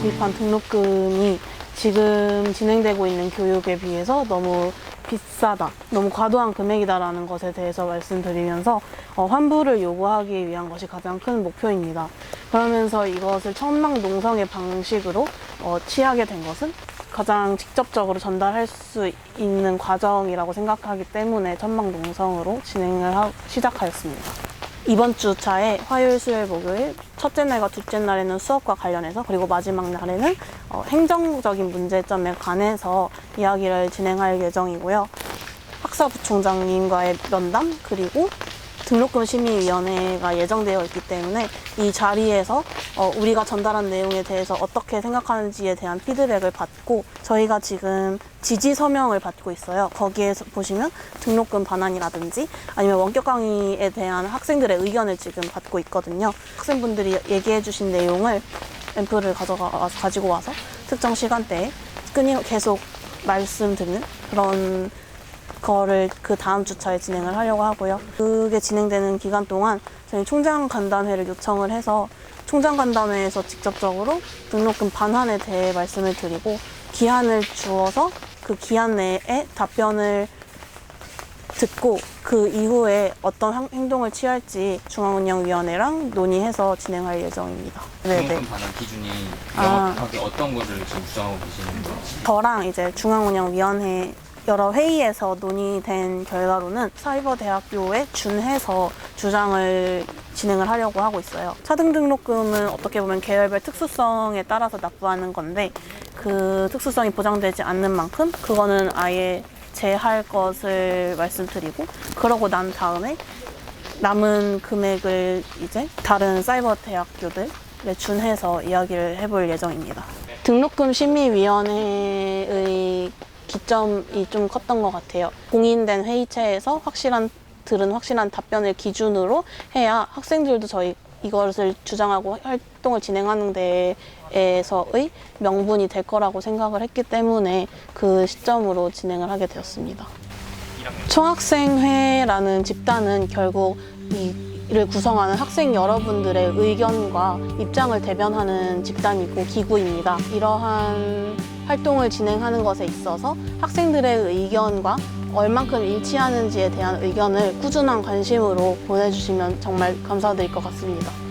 납입한 등록금이 지금 진행되고 있는 교육에 비해서 너무 비싸다, 너무 과도한 금액이다라는 것에 대해서 말씀드리면서 어, 환불을 요구하기 위한 것이 가장 큰 목표입니다. 그러면서 이것을 천막 농성의 방식으로 어, 취하게 된 것은 가장 직접적으로 전달할 수 있는 과정이라고 생각하기 때문에 천막 농성으로 진행을 하- 시작하였습니다. 이번 주 차에 화요일, 수요일, 목요일 첫째 날과 둘째 날에는 수업과 관련해서 그리고 마지막 날에는 어, 행정적인 문제점에 관해서 이야기를 진행할 예정이고요. 학사부총장님과의 면담 그리고 등록금 심의위원회가 예정되어 있기 때문에 이 자리에서 어, 우리가 전달한 내용에 대해서 어떻게 생각하는지에 대한 피드백을 받고 저희가 지금 지지 서명을 받고 있어요. 거기에서 보시면 등록금 반환이라든지 아니면 원격 강의에 대한 학생들의 의견을 지금 받고 있거든요. 학생분들이 얘기해 주신 내용을 앰플을 가져가 가지고 와서 특정 시간대에 끊임 계속 말씀드리는 그런 거를 그 다음 주차에 진행을 하려고 하고요. 그 게 진행되는 기간 동안 저희 총장 간담회를 요청을 해서 총장 간담회에서 직접적으로 등록금 반환에 대해 말씀을 드리고 기한을 주어서 그 기한 내에 답변을 듣고 그 이후에 어떤 행- 행동을 취할지 중앙운영위원회랑 논의해서 진행할 예정입니다. 네네. 등록금 반환 기준이 아. 명확하게 어떤 거를 지금 주장하고 계시는 건지 저랑 이제 중앙운영위원회 여러 회의에서 논의된 결과로는 사이버 대학교에 준해서 주장을 진행을 하려고 하고 있어요. 차등 등록금은 어떻게 보면 계열별 특수성에 따라서 납부하는 건데 그 특수성이 보장되지 않는 만큼 그거는 아예 제할 것을 말씀드리고 그러고 난 다음에 남은 금액을 이제 다른 사이버 대학교들에 준해서 이야기를 해볼 예정입니다. 등록금 심의위원회의 기점이 좀 컸던 것 같아요. 공인된 회의체에서 확실한 들은 확실한 답변을 기준으로 해야 학생들도 저희 이것을 주장하고 활동을 진행하는 데에서의 명분이 될 거라고 생각을 했기 때문에 그 시점으로 진행을 하게 되었습니다. 총학생회라는 집단은 결국 이 이를 구성하는 학생 여러분들의 의견과 입장을 대변하는 집단이고 기구입니다. 이러한 활동을 진행하는 것에 있어서 학생들의 의견과 얼만큼 일치하는지에 대한 의견을 꾸준한 관심으로 보내주시면 정말 감사드릴 것 같습니다.